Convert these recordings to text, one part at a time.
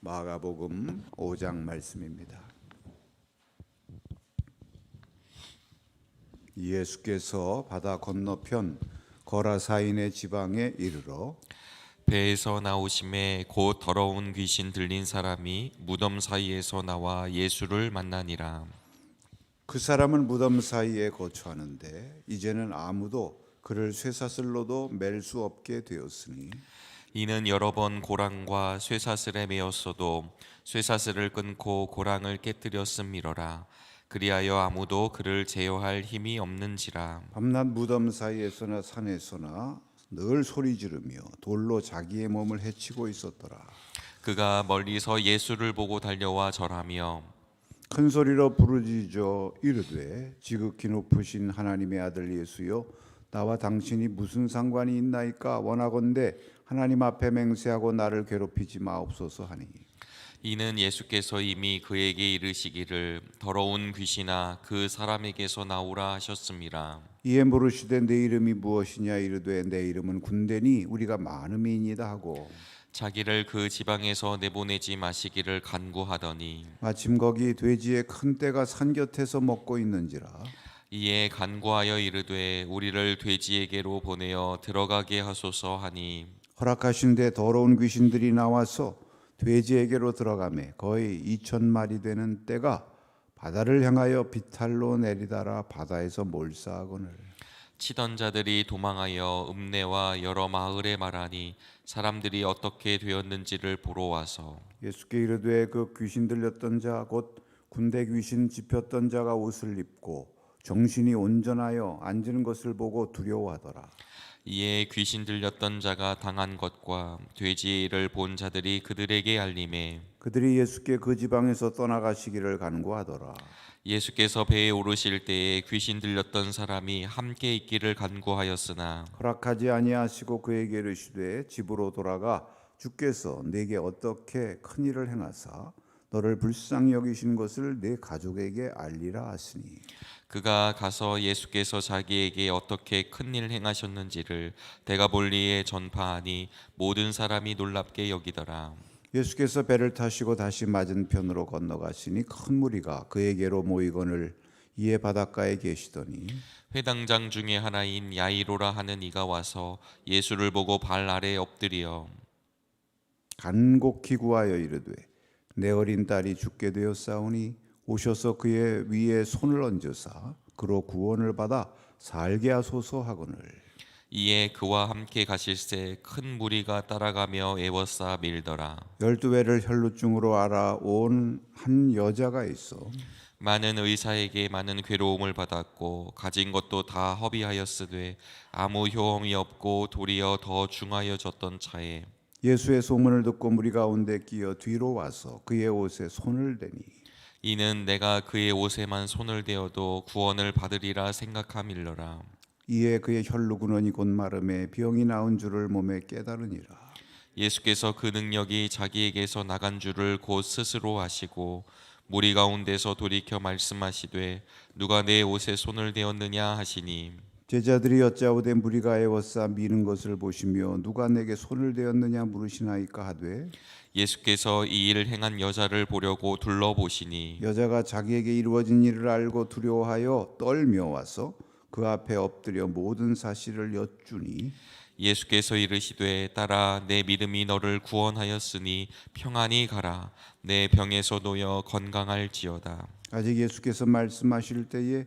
마가복음 5장 말씀입니다. 예수께서 바다 건너편 거라사인의 지방에 이르러 배에서 나오심에 곧 더러운 귀신 들린 사람이 무덤 사이에서 나와 예수를 만나니라. 그 사람은 무덤 사이에 거처하는데 이제는 아무도 그를 쇠사슬로도 맬 수 없게 되었으니 이는 여러 번 고랑과 쇠사슬에 매었어도 쇠사슬을 끊고 고랑을 깨뜨렸음이러라. 그리하여 아무도 그를 제어할 힘이 없는지라. 밤낮 무덤 사이에서나 산에서나 늘 소리 지르며 돌로 자기의 몸을 해치고 있었더라. 그가 멀리서 예수를 보고 달려와 절하며 큰 소리로 부르짖어 이르되 지극히 높으신 하나님의 아들 예수여 나와 당신이 무슨 상관이 있나이까 원하건대 하나님 앞에 맹세하고 나를 괴롭히지 마옵소서 하니. 이는 예수께서 이미 그에게 이르시기를 더러운 귀신아 그 사람에게서 나오라 하셨습니다. 이에 물으시되 내 이름이 무엇이냐 이르되 내 이름은 군대니 우리가 많음이니이다 하고. 자기를 그 지방에서 내보내지 마시기를 간구하더니 마침 거기 돼지의 큰 떼가 산 곁에서 먹고 있는지라. 이에 간구하여 이르되 우리를 돼지에게로 보내어 들어가게 하소서 하니 허락하신 데 더러운 귀신들이 나와서 돼지에게로 들어가매 거의 이천 마리 되는 떼가 바다를 향하여 비탈로 내리다라 바다에서 몰사하거늘. 치던 자들이 도망하여 읍내와 여러 마을에 말하니 사람들이 어떻게 되었는지를 보러 와서 예수께 이르되 그 귀신 들렸던 자 곧 군대 귀신 집혔던 자가 옷을 입고 정신이 온전하여 앉은 것을 보고 두려워하더라 이에 귀신 들렸던 자가 당한 것과 일을 본 자들이 그들에게 알림에 그들이 예수께 그 지방에서 떠나가시기를 간구하더라. 예수께서 배에 오르실 때에 귀신 들렸던 사람이 함께 있기를 간구하였으나 허락하지 아니하시고 그에게 이르시되 집으로 돌아가 주께서 내게 어떻게 큰 일을 행하사 너를 불쌍히 여기신 것을 내 가족에게 알리라 하시니 그가 가서 예수께서 자기에게 어떻게 큰일 행하셨는지를 대가볼리에 전파하니 모든 사람이 놀랍게 여기더라. 예수께서 배를 타시고 다시 맞은편으로 건너가시니 큰 무리가 그에게로 모이거늘 이에 바닷가에 계시더니 회당장 중에 하나인 야이로라 하는 이가 와서 예수를 보고 발 아래 엎드려 간곡히 구하여 이르되 내 어린 딸이 죽게 되었사오니 오셔서 그의 위에 손을 얹으사 그로 구원을 받아 살게 하소서 하거늘. 이에 그와 함께 가실새 큰 무리가 따라가며 애워싸 밀더라. 열두 배를 혈루증으로 알아온 한 여자가 있어. 많은 의사에게 많은 괴로움을 받았고 가진 것도 다 허비하였으되 아무 효험이 없고 도리어 더 중하여졌던 차에 예수의 소문을 듣고 무리 가운데 끼어 뒤로 와서 그의 옷에 손을 대니 이는 내가 그의 옷에만 손을 대어도 구원을 받으리라 생각함일러라. 이에 그의 혈루근원이 곧 마름에 병이 나은 줄을 몸에 깨달으니라 예수께서 그 능력이 자기에게서 나간 줄을 곧 스스로 아시고 무리 가운데서 돌이켜 말씀하시되 누가 내 옷에 손을 대었느냐 하시니 제자들이 여짜오되 무리가 애워싸 미는 것을 보시며 누가 내게 손을 대었느냐 물으시나이까 하되 예수께서 이 일을 행한 여자를 보려고 둘러보시니 여자가 자기에게 이루어진 일을 알고 두려워하여 떨며 와서 그 앞에 엎드려 모든 사실을 여쭈니 예수께서 이르시되 딸아 내 믿음이 너를 구원하였으니 평안히 가라. 내 병에서 놓여 건강할지어다. 아직 예수께서 말씀하실 때에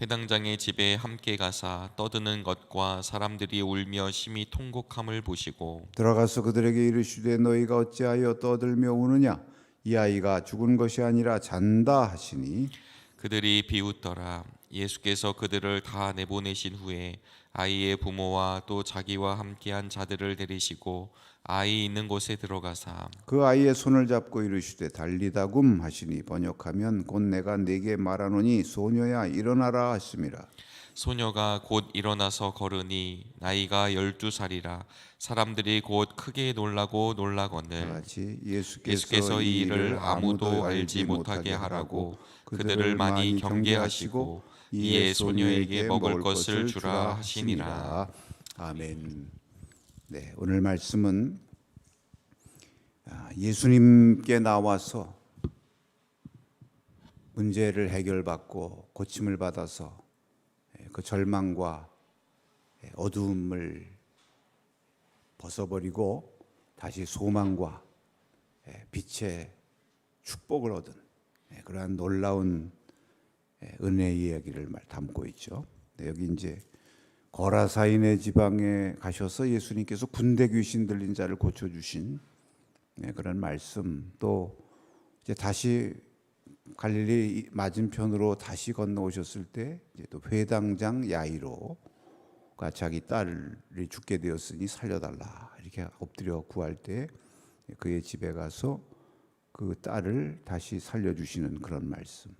회당장의 집에 함께 가사 떠드는 것과 사람들이 울며 심히 통곡함을 보시고 들어가서 그들에게 이르시되 너희가 어찌하여 떠들며 우느냐? 이 아이가 죽은 것이 아니라 잔다 하시니. 그들이 비웃더라. 예수께서 그들을 다 내보내신 후에 아이의 부모와 또 자기와 함께한 자들을 데리시고 아이 있는 곳에 들어가사 그 아이의 손을 잡고 이르시되 달리다굼 하시니 번역하면 곧 내가 네게 말하노니 소녀야 일어나라 하심이라 소녀가 곧 일어나서 걸으니 나이가 열두 살이라 사람들이 곧 크게 놀라고 다 놀라거늘 같이 예수께서, 예수께서 이 일을 아무도 알지 못하게 하라고 그들을 많이 경계하시고 이에 소녀에게 먹을 것을 주라 하시니라. 아멘. 네, 오늘 말씀은 아, 예수님께 나와서 문제를 해결받고 고침을 받아서 예, 그 절망과 예, 어두움을 벗어버리고 다시 소망과 예, 빛의 축복을 얻은 예, 그러한 놀라운 예, 은혜의 이야기를 말- 담고 있죠. 네, 여기 이제 거라사인의 지방에 가셔서 예수님께서 군대 귀신 들린 자를 고쳐 주신 네, 그런 말씀 또 이제 다시 갈릴리 맞은편으로 다시 건너오셨을 때 이제 또 회당장 야이로가 자기 딸이 죽게 되었으니 살려달라 이렇게 엎드려 구할 때 그의 집에 가서 그 딸을 다시 살려주시는 그런 말씀.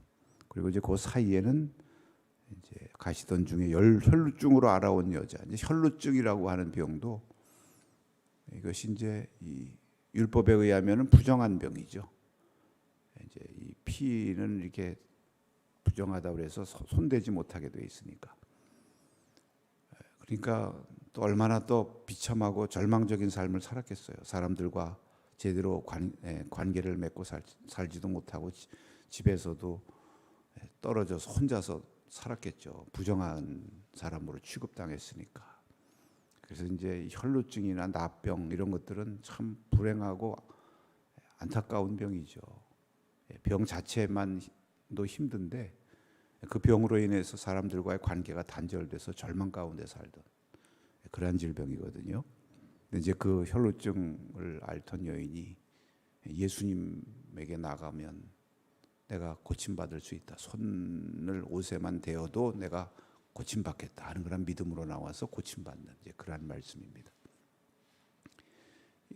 그리고 이제 그 사이에는 이제 가시던 중에 열 혈루증으로 알아온 여자, 이제 혈루증이라고 하는 병도 이것이 이제 이 율법에 의하면은 부정한 병이죠. 이제 이 피는 이렇게 부정하다 그래서 소- 손대지 못하게 돼 있으니까. 그러니까 또 얼마나 또 비참하고 절망적인 삶을 살았겠어요. 사람들과 제대로 관, 예, 관계를 맺고 살, 살지도 못하고 지- 집에서도 예, 떨어져서 혼자서 살았겠죠. 부정한 사람으로 취급당했으니까. 그래서 이제 이 혈루증이나 나병 이런 것들은 참 불행하고 안타까운 병이죠. 예, 병 자체만도 힘든데 그 병으로 인해서 사람들과의 관계가 단절돼서 절망 가운데 살던 그러한 질병이거든요. 이제 그 혈루증을 앓던 여인이 예수님에게 나가면 내가 고침받을 수 있다. 손을 옷에만 대어도 내가 고침받겠다 하는 그런 믿음으로 나와서 고침받는 이제 그러한 말씀입니다.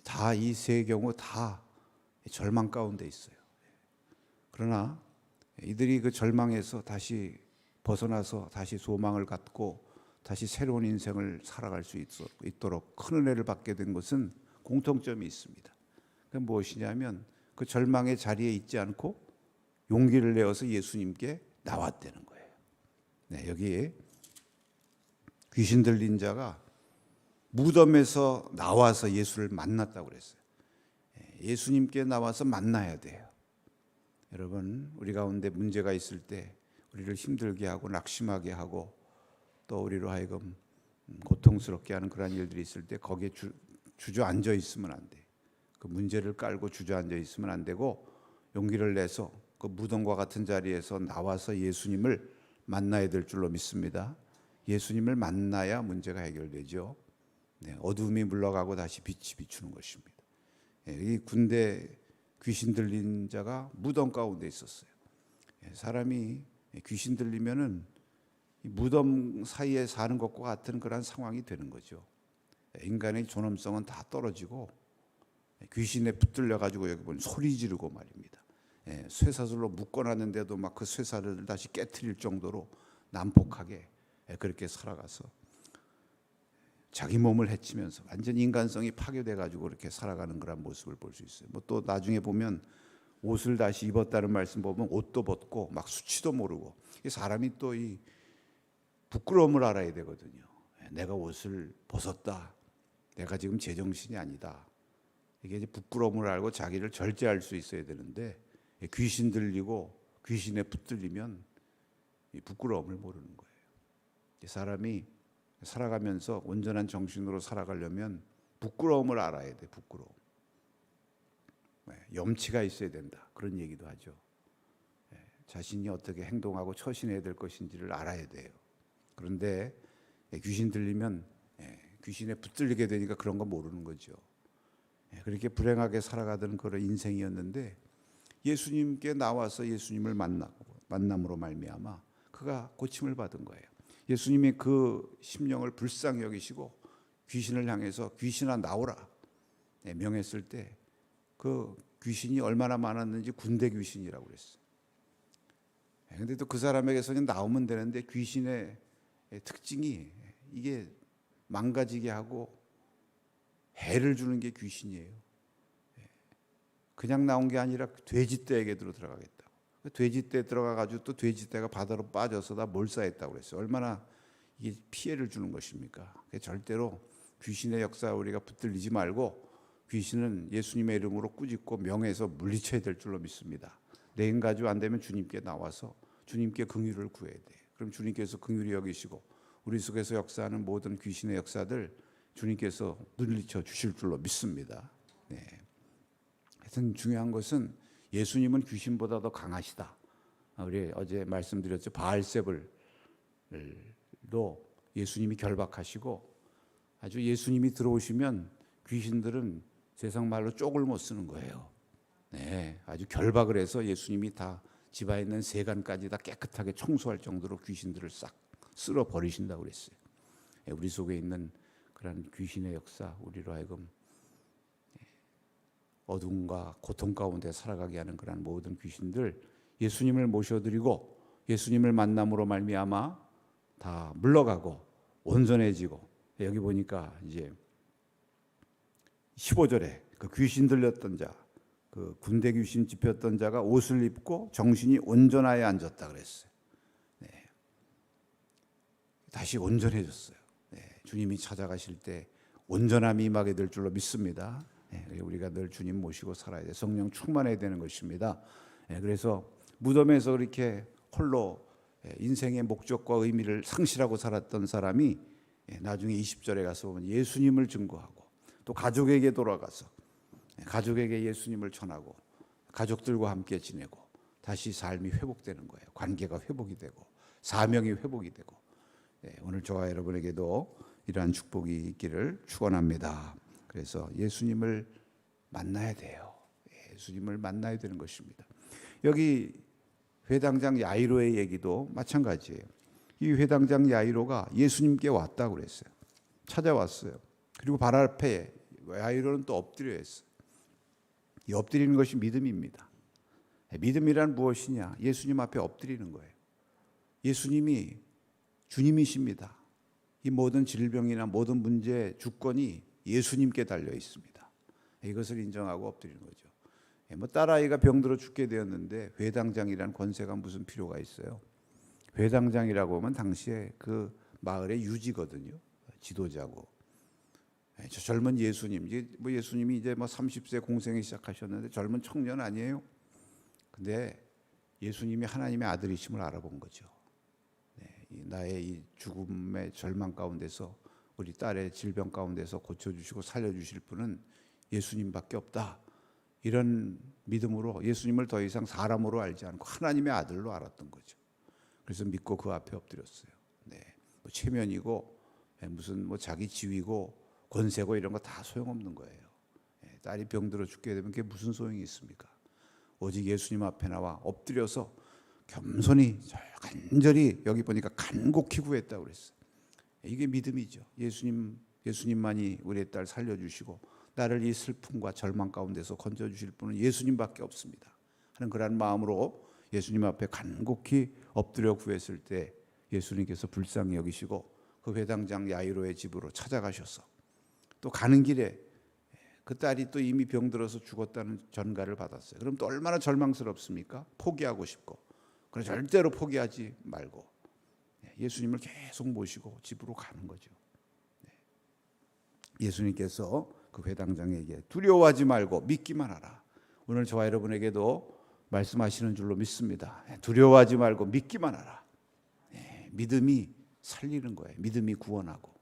다 이 세 경우 다 절망 가운데 있어요. 그러나 이들이 그 절망에서 다시 벗어나서 다시 소망을 갖고 다시 새로운 인생을 살아갈 수 있도록 큰 은혜를 받게 된 것은 공통점이 있습니다. 그 무엇이냐면 그 절망의 자리에 있지 않고 용기를 내어서 예수님께 나왔다는 거예요. 네, 여기에 귀신 들린 자가 무덤에서 나와서 예수를 만났다고 그랬어요. 예, 예수님께 나와서 만나야 돼요. 여러분, 우리 가운데 문제가 있을 때 우리를 힘들게 하고 낙심하게 하고 또 우리로 하여금 음, 고통스럽게 하는 그런 일들이 있을 때 거기에 주, 주저앉아 있으면 안 돼. 그 문제를 깔고 주저앉아 있으면 안 되고 용기를 내서 그 무덤과 같은 자리에서 나와서 예수님을 만나야 될 줄로 믿습니다. 예수님을 만나야 문제가 해결되죠. 네, 어둠이 물러가고 다시 빛이 비추는 것입니다. 예, 이 군대 귀신 들린 자가 무덤 가운데 있었어요. 예, 사람이 귀신 들리면은 이 무덤 사이에 사는 것과 같은 그런 상황이 되는 거죠. 예, 인간의 존엄성은 다 떨어지고 예, 귀신에 붙들려 가지고 여기 보면 소리 지르고 말입니다. 예, 쇠사슬로 묶어놨는데도 막 그 쇠사슬을 다시 깨트릴 정도로 난폭하게 예, 그렇게 살아가서 자기 몸을 해치면서 완전 인간성이 파괴돼 가지고 이렇게 살아가는 그런 모습을 볼 수 있어요. 뭐 또 나중에 보면 옷을 다시 입었다는 말씀 보면 옷도 벗고 막 수치도 모르고 이 사람이 또 이 부끄러움을 알아야 되거든요. 내가 옷을 벗었다. 내가 지금 제정신이 아니다. 이게 이제 부끄러움을 알고 자기를 절제할 수 있어야 되는데 귀신 들리고 귀신에 붙들리면 이 부끄러움을 모르는 거예요. 이 사람이 살아가면서 온전한 정신으로 살아가려면 부끄러움을 알아야 돼. 부끄러움. 네, 염치가 있어야 된다. 그런 얘기도 하죠. 예, 자신이 어떻게 행동하고 처신해야 될 것인지를 알아야 돼요. 그런데 예, 귀신 들리면 예, 귀신에 붙들리게 되니까 그런 거 모르는 거죠. 예, 그렇게 불행하게 살아가던 그런 인생이었는데 예수님께 나와서 예수님을 만나고 만남으로 말미암아 그가 고침을 받은 거예요. 예수님이 그 심령을 불쌍히 여기시고 귀신을 향해서 귀신아 나오라 네, 명했을 때 그 귀신이 얼마나 많았는지 군대 귀신이라고 그랬어요. 예, 근데 또그 사람에게서는 나오면 되는데 귀신의 특징이 이게 망가지게 하고 해를 주는 게 귀신이에요. 예. 그냥 나온 게 아니라 돼지떼에게로 들어가겠다. 그 돼지떼 들어가 가지고 또 돼지떼가 바다로 빠져서 다 몰사했다고 그랬어요. 얼마나 이게 피해를 주는 것입니까? 절대로 귀신의 역사 우리가 붙들리지 말고 귀신은 예수님의 이름으로 꾸짖고 명예에서 물리쳐야 될 줄로 믿습니다. 내힘 가지고 안 되면 주님께 나와서 주님께 긍휼을 구해야 돼. 그럼 주님께서 긍휼히 여기시고 우리 속에서 역사하는 모든 귀신의 역사들 주님께서 물리쳐 주실 줄로 믿습니다. 네. 하여튼 중요한 것은 예수님은 귀신보다 더 강하시다. 아, 우리 어제 말씀드렸죠. 바알세불도 예수님이 결박하시고 아주 예수님이 들어오시면 귀신들은 세상 말로 쪽을 못 쓰는 거예요. 네, 아주 결박을 해서 예수님이 다 집안에 있는 세간까지 다 깨끗하게 청소할 정도로 귀신들을 싹 쓸어 버리신다고 그랬어요. 예, 우리 속에 있는 그런 귀신의 역사, 우리로 하여금 예, 어둠과 고통 가운데 살아가게 하는 그런 모든 귀신들 예수님을 모셔드리고 예수님을 만남으로 말미암아 다 물러가고 온전해지고 여기 보니까 이제 15절에 그 귀신 들렸던 자, 그 군대 귀신 집혔던 자가 옷을 입고 정신이 온전하여 앉았다 그랬어요. 네. 다시 온전해졌어요. 네. 주님이 찾아가실 때 온전함이 임하게 될 줄로 믿습니다. 네. 우리가 늘 주님 모시고 살아야 돼. 성령 충만해야 되는 것입니다. 네. 그래서 무덤에서 이렇게 홀로 예, 인생의 목적과 의미를 상실하고 살았던 사람이 예, 나중에 20절에 가서 보면 예수님을 증거하고 또 가족에게 돌아가서 예, 가족에게 예수님을 전하고 가족들과 함께 지내고 다시 삶이 회복되는 거예요. 관계가 회복이 되고 사명이 회복이 되고 예, 오늘 저와 여러분에게도 이러한 축복이 있기를 축원합니다. 그래서 예수님을 만나야 돼요. 예수님을 만나야 되는 것입니다. 여기 회당장 야이로의 얘기도 마찬가지예요. 이 회당장 야이로가 예수님께 왔다고 그랬어요. 찾아왔어요. 그리고 발 앞에 야이로는 또 엎드려 했어요. 이 엎드리는 것이 믿음입니다. 믿음이란 무엇이냐? 예수님 앞에 엎드리는 거예요. 예수님이 주님이십니다. 이 모든 질병이나 모든 문제 주권이 예수님께 달려 있습니다. 이것을 인정하고 엎드리는 거죠. 예, 뭐 딸아이가 병들어 죽게 되었는데 회당장이란 권세가 무슨 필요가 있어요? 회당장이라고 하면 당시에 그 마을의 유지거든요. 지도자고. 예, 저 젊은 예수님, 뭐 예수님이 이제 뭐 30세 공생을 시작하셨는데 젊은 청년 아니에요? 근데 예수님이 하나님의 아들이심을 알아본 거죠. 네, 이 나의 이 죽음의 절망 가운데서 우리 딸의 질병 가운데서 고쳐주시고 살려주실 분은 예수님밖에 없다. 이런 믿음으로 예수님을 더 이상 사람으로 알지 않고 하나님의 아들로 알았던 거죠. 그래서 믿고 그 앞에 엎드렸어요. 네, 뭐 체면이고 예, 무슨 뭐 자기 지위고 권세고 이런 거 다 소용없는 거예요. 예, 딸이 병들어 죽게 되면 그게 무슨 소용이 있습니까? 오직 예수님 앞에 나와 엎드려서 겸손히 간절히 여기 보니까 간곡히 구했다고 그랬어요. 이게 믿음이죠. 예수님 예수님만이 우리의 딸 살려주시고 나를 이 슬픔과 절망 가운데서 건져 주실 분은 예수님밖에 없습니다. 하는 그러한 마음으로 예수님 앞에 간곡히 엎드려 구했을 때 예수님께서 불쌍히 여기시고 그 회당장 야이로의 집으로 찾아가셔서 또 가는 길에 그 딸이 또 이미 병들어서 죽었다는 전가를 받았어요. 그럼 또 얼마나 절망스럽습니까? 포기하고 싶고. 그래 절대로 포기하지 말고 예수님을 계속 모시고 집으로 가는 거죠. 예수님께서 그 회당장에게 두려워하지 말고 믿기만 하라. 오늘 저와 여러분에게도 말씀하시는 줄로 믿습니다. 두려워하지 말고 믿기만 하라. 예, 믿음이 살리는 거예요. 믿음이 구원하고.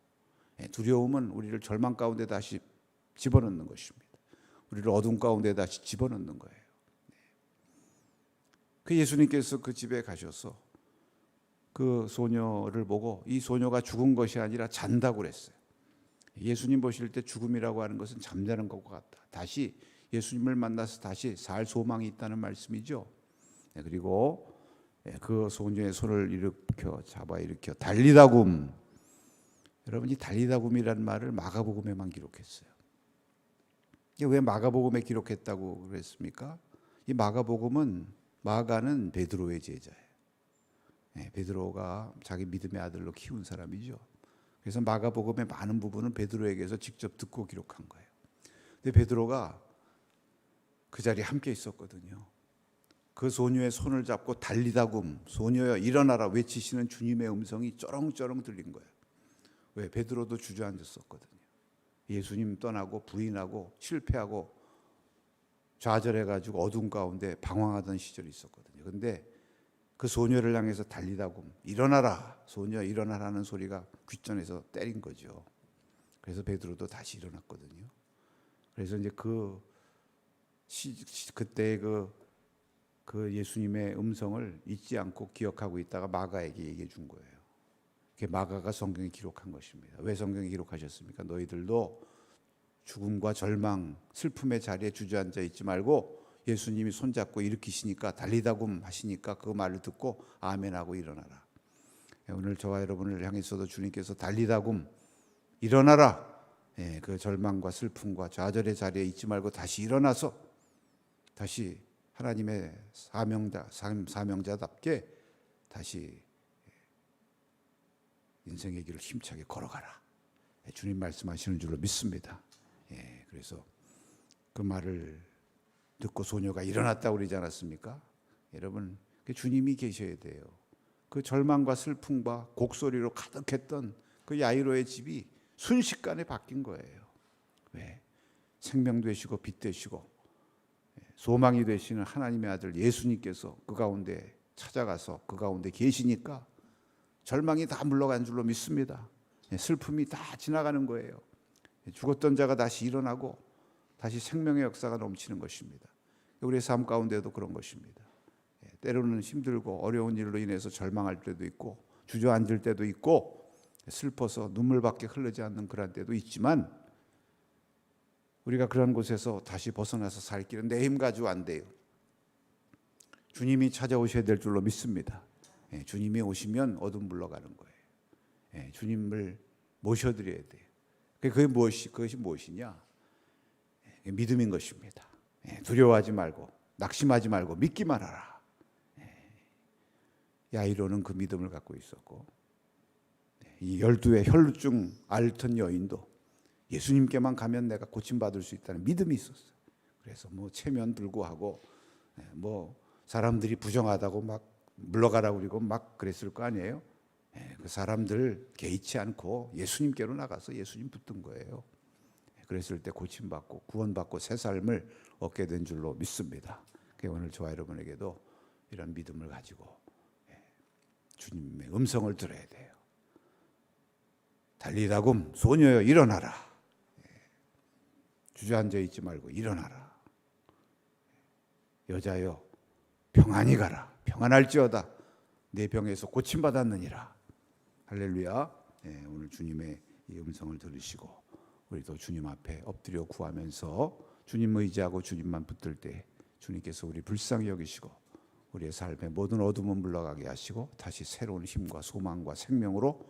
예, 두려움은 우리를 절망 가운데 다시 집어넣는 것입니다. 우리를 어둠 가운데 다시 집어넣는 거예요. 네. 그 예수님께서 그 집에 가셔서 그 소녀를 보고 이 소녀가 죽은 것이 아니라 잔다고 그랬어요. 예수님 보실 때 죽음이라고 하는 것은 잠자는 것과 같다. 다시 예수님을 만나서 다시 살 소망이 있다는 말씀이죠. 네, 그리고 그 소녀의 손을 일으켜 잡아 일으켜 달리다굼. 여러분 이 달리다굼이라는 말을 마가복음에만 기록했어요. 왜 마가복음에 기록했다고 그랬습니까? 이 마가복음은 마가는 베드로의 제자예요. 예, 베드로가 자기 믿음의 아들로 키운 사람이죠. 그래서 마가복음의 많은 부분은 베드로에게서 직접 듣고 기록한 거예요. 근데 베드로가 그 자리에 함께 있었거든요. 그 소녀의 손을 잡고 달리다굼 소녀여 일어나라 외치시는 주님의 음성이 쩌렁쩌렁 들린 거예요. 왜 베드로도 주저앉았었거든요. 예수님 떠나고 부인하고 실패하고 좌절해 가지고 어둠 가운데 방황하던 시절이 있었거든요. 근데 그 소녀를 향해서 달리다굼 일어나라 소녀 일어나라는 소리가 귓전에서 때린 거죠. 그래서 베드로도 다시 일어났거든요. 그래서 이제 그 시, 시- 그때 그, 그 예수님의 음성을 잊지 않고 기억하고 있다가 마가에게 얘기해 준 거예요. 그게 마가가 성경에 기록한 것입니다. 왜 성경에 기록하셨습니까? 너희들도 죽음과 절망, 슬픔의 자리에 주저앉아 있지 말고 예수님이 손잡고 일으키시니까 달리다굼 하시니까 그 말을 듣고 아멘하고 일어나라. 예, 오늘 저와 여러분을 향해서도 주님께서 달리다굼 일어나라. 예, 그 절망과 슬픔과 좌절의 자리에 있지 말고 다시 일어나서 다시 하나님의 사명자 사- 사명자답게 다시 인생의 길을 힘차게 걸어가라. 예, 주님 말씀하시는 줄로 믿습니다. 예, 그래서 그 말을 듣고 소녀가 일어났다 그러지 않았습니까? 여러분, 그 주님이 계셔야 돼요. 그 절망과 슬픔과 곡소리로 가득했던 그 야이로의 집이 순식간에 바뀐 거예요. 왜? 생명 되시고 빛 되시고 예, 소망이 되시는 하나님의 아들 예수님께서 그 가운데 찾아가서 그 가운데 계시니까 절망이 다 물러간 줄로 믿습니다. 예, 슬픔이 다 지나가는 거예요. 예, 죽었던 자가 다시 일어나고 다시 생명의 역사가 넘치는 것입니다. 우리의 삶 가운데도 그런 것입니다. 예, 때로는 힘들고 어려운 일로 인해서 절망할 때도 있고 주저앉을 때도 있고 슬퍼서 눈물밖에 흐르지 않는 그런 때도 있지만 우리가 그런 곳에서 다시 벗어나서 살 길은 내 힘 가지고 안 돼요. 주님이 찾아오셔야 될 줄로 믿습니다. 예, 주님이 오시면 어둠 물러가는 거예요. 예, 주님을 모셔드려야 돼요. 그게 무엇이 그것이 무엇이냐? 예, 믿음인 것입니다. 예, 두려워하지 말고 낙심하지 말고 믿기만 하라. 예, 야이로는 그 믿음을 갖고 있었고 예, 이 열두의 혈루증 앓던 여인도 예수님께만 가면 내가 고침 받을 수 있다는 믿음이 있었어요. 그래서 뭐 체면 들고 하고 예, 뭐 사람들이 부정하다고 막 물러가라고 그러고 막 그랬을 거 아니에요. 예, 그 사람들 개의치 않고 예수님께로 나가서 예수님 붙든 거예요. 예, 그랬을 때 고침받고 구원받고 새 삶을 얻게 된 줄로 믿습니다. 그 오늘 저와 여러분에게도 이런 믿음을 가지고 예, 주님의 음성을 들어야 돼요. 달리다굼 소녀여 일어나라. 예, 주저앉아 있지 말고 일어나라. 여자여 평안히 가라. 평안할지어다. 내 병에서 고침 받았느니라. 할렐루야. 예, 오늘 주님의 이 음성을 들으시고 우리도 주님 앞에 엎드려 구하면서 주님 의지하고 주님만 붙들 때 주님께서 우리 불쌍히 여기시고 우리의 삶의 모든 어둠은 물러가게 하시고 다시 새로운 힘과 소망과 생명으로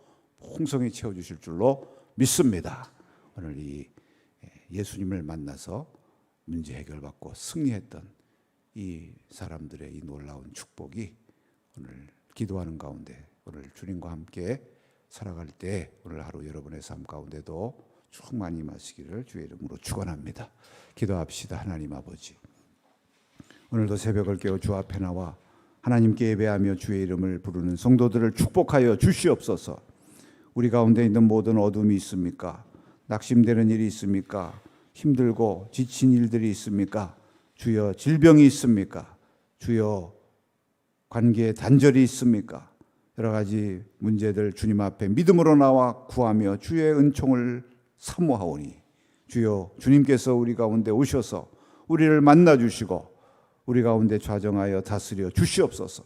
풍성히 채워 주실 줄로 믿습니다. 오늘 이 예수님을 만나서 문제 해결받고 승리했던 이 사람들의 이 놀라운 축복이 오늘 기도하는 가운데 오늘 주님과 함께 살아갈 때 오늘 하루 여러분의 삶 가운데도 충만히 임하시기를 주의 이름으로 축원합니다. 기도합시다. 하나님 아버지. 오늘도 새벽을 깨어 주 앞에 나와 하나님께 예배하며 주의 이름을 부르는 성도들을 축복하여 주시옵소서. 우리 가운데 있는 모든 어둠이 있습니까? 낙심되는 일이 있습니까? 힘들고 지친 일들이 있습니까? 주여 질병이 있습니까? 주여 관계에 단절이 있습니까? 여러 가지 문제들 주님 앞에 믿음으로 나와 구하며 주의 은총을 사모하오니 주여 주님께서 우리 가운데 오셔서 우리를 만나 주시고 우리 가운데 좌정하여 다스려 주시옵소서.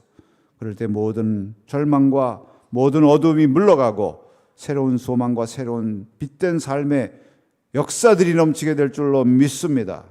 그럴 때 모든 절망과 모든 어둠이 물러가고 새로운 소망과 새로운 빛된 삶의 역사들이 넘치게 될 줄로 믿습니다.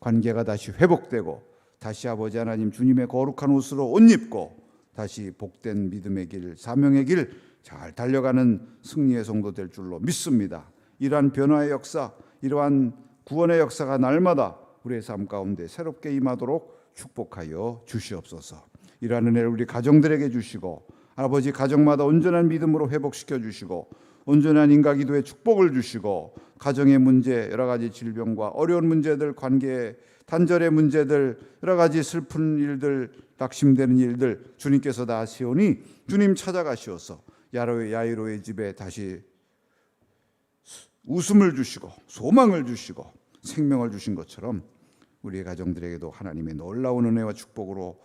관계가 다시 회복되고 다시 아버지 하나님 주님의 거룩한 옷으로 옷 입고 다시 복된 믿음의 길, 사명의 길 잘 달려가는 승리의 성도 될 줄로 믿습니다. 이러한 변화의 역사, 이러한 구원의 역사가 날마다 우리의 삶 가운데 새롭게 임하도록 축복하여 주시옵소서. 이러한 은혜를 우리 가정들에게 주시고 아버지 가정마다 온전한 믿음으로 회복시켜 주시고 온전한 인가 기도의 축복을 주시고 가정의 문제 여러 가지 질병과 어려운 문제들 관계 단절의 문제들 여러 가지 슬픈 일들 낙심되는 일들 주님께서 다 아시오니 주님 찾아가시어서 야로 야이로의 집에 다시 웃음을 주시고 소망을 주시고 생명을 주신 것처럼 우리의 가정들에게도 하나님의 놀라운 은혜와 축복으로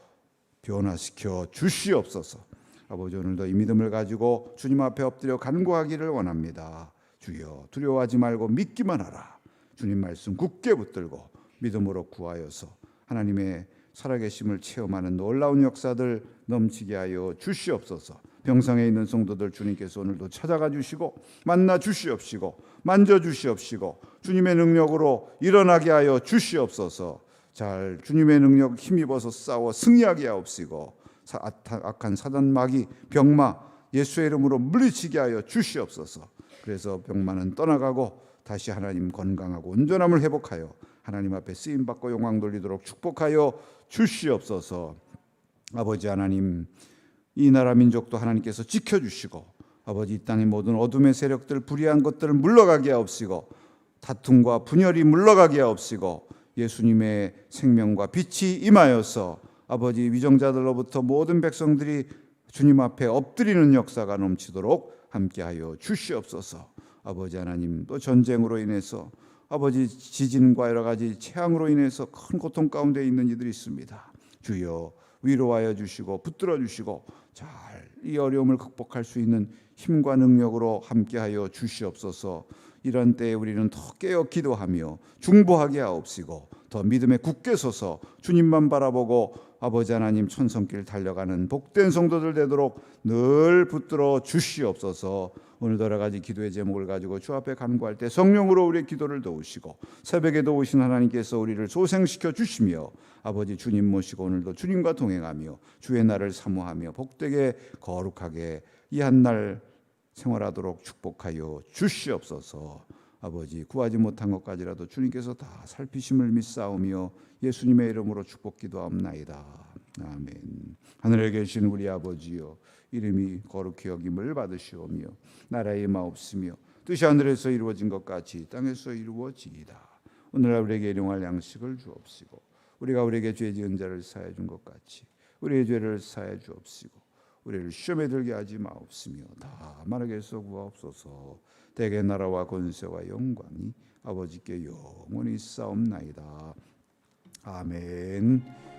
변화시켜 주시옵소서. 아버지 오늘도 이 믿음을 가지고 주님 앞에 엎드려 간구하기를 원합니다. 주여 두려워하지 말고 믿기만 하라. 주님 말씀 굳게 붙들고 믿음으로 구하여서 하나님의 살아계심을 체험하는 놀라운 역사들 넘치게 하여 주시옵소서. 병상에 있는 성도들 주님께서 오늘도 찾아가 주시고 만나 주시옵시고 만져 주시옵시고 주님의 능력으로 일어나게 하여 주시옵소서. 잘 주님의 능력 힘입어서 싸워 승리하게 하옵시고 악한 사단 마귀 병마 예수의 이름으로 물리치게 하여 주시옵소서. 그래서 병마는 떠나가고 다시 하나님 건강하고 온전함을 회복하여 하나님 앞에 쓰임 받고 영광 돌리도록 축복하여 주시옵소서. 아버지 하나님 이 나라 민족도 하나님께서 지켜주시고 아버지 이 땅의 모든 어둠의 세력들 불의한 것들을 물러가게 하옵시고 다툼과 분열이 물러가게 하옵시고 예수님의 생명과 빛이 임하여서 아버지 위정자들로부터 모든 백성들이 주님 앞에 엎드리는 역사가 넘치도록 함께하여 주시옵소서. 아버지 하나님 또 전쟁으로 인해서 아버지 지진과 여러 가지 재앙으로 인해서 큰 고통 가운데 있는 이들이 있습니다. 주여 위로하여 주시고 붙들어 주시고 잘 이 어려움을 극복할 수 있는 힘과 능력으로 함께하여 주시옵소서. 이런 때에 우리는 더 깨어 기도하며 중보하게 하옵시고 더 믿음에 굳게 서서 주님만 바라보고 아버지 하나님 천성길 달려가는 복된 성도들 되도록 늘 붙들어 주시옵소서. 오늘도 여러 가지 기도의 제목을 가지고 주 앞에 간구할 때 성령으로 우리의 기도를 도우시고 새벽에 도우신 하나님께서 우리를 소생시켜 주시며 아버지 주님 모시고 오늘도 주님과 동행하며 주의 날을 사모하며 복되게 거룩하게 이 한 날 생활하도록 축복하여 주시옵소서. 아버지 구하지 못한 것까지라도 주님께서 다 살피심을 믿사오며 예수님의 이름으로 축복 기도하옵나이다. 아멘. 하늘에 계신 우리 아버지여 이름이 거룩히 여김을 받으시오며 나라의 마옵시며 뜻이 하늘에서 이루어진 것 같이 땅에서 이루어지이다. 오늘날 우리에게 일용할 양식을 주옵시고 우리가 우리에게 죄 지은 자를 사해 준 것 같이 우리의 죄를 사해 주옵시고 우리를 시험에 들게 하지 마옵시며 다만 에게서 구하옵소서. 대개 나라와 권세와 영광이 아버지께 영원히 싸움나이다. 아멘